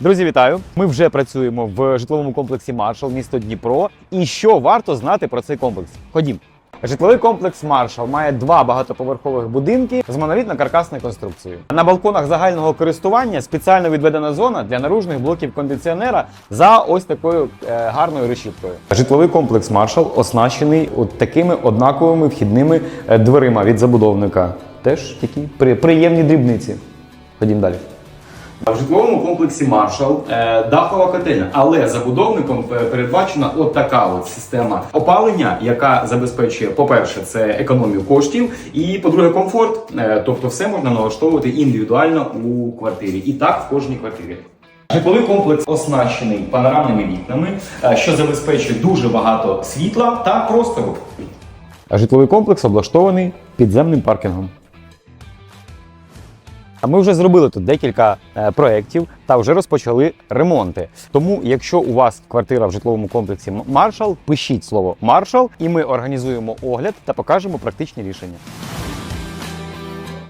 Друзі, вітаю! Ми вже працюємо в житловому комплексі Маршал, місто Дніпро. І що варто знати про цей комплекс? Ходім. Житловий комплекс Маршал має два багатоповерхових будинки з монолітно-каркасною конструкцією. На балконах загального користування спеціально відведена зона для наружних блоків кондиціонера за ось такою е, гарною решіткою. Житловий комплекс Маршал оснащений от такими однаковими вхідними е, дверима від забудовника. Теж такі приємні дрібниці. Ходім далі. В житловому комплексі Маршал е, дахова котельня, але забудовником е, передбачена от така от система опалення, яка забезпечує, по-перше, це економію коштів, і по-друге, комфорт. Е, тобто, все можна налаштовувати індивідуально у квартирі, і так в кожній квартирі. Житловий комплекс оснащений панорамними вікнами, що забезпечує дуже багато світла та простору. Житловий комплекс облаштований підземним паркінгом. А ми вже зробили тут декілька е, проєктів та вже розпочали ремонти. Тому, якщо у вас квартира в житловому комплексі Маршал, пишіть слово Маршал, і ми організуємо огляд та покажемо практичні рішення.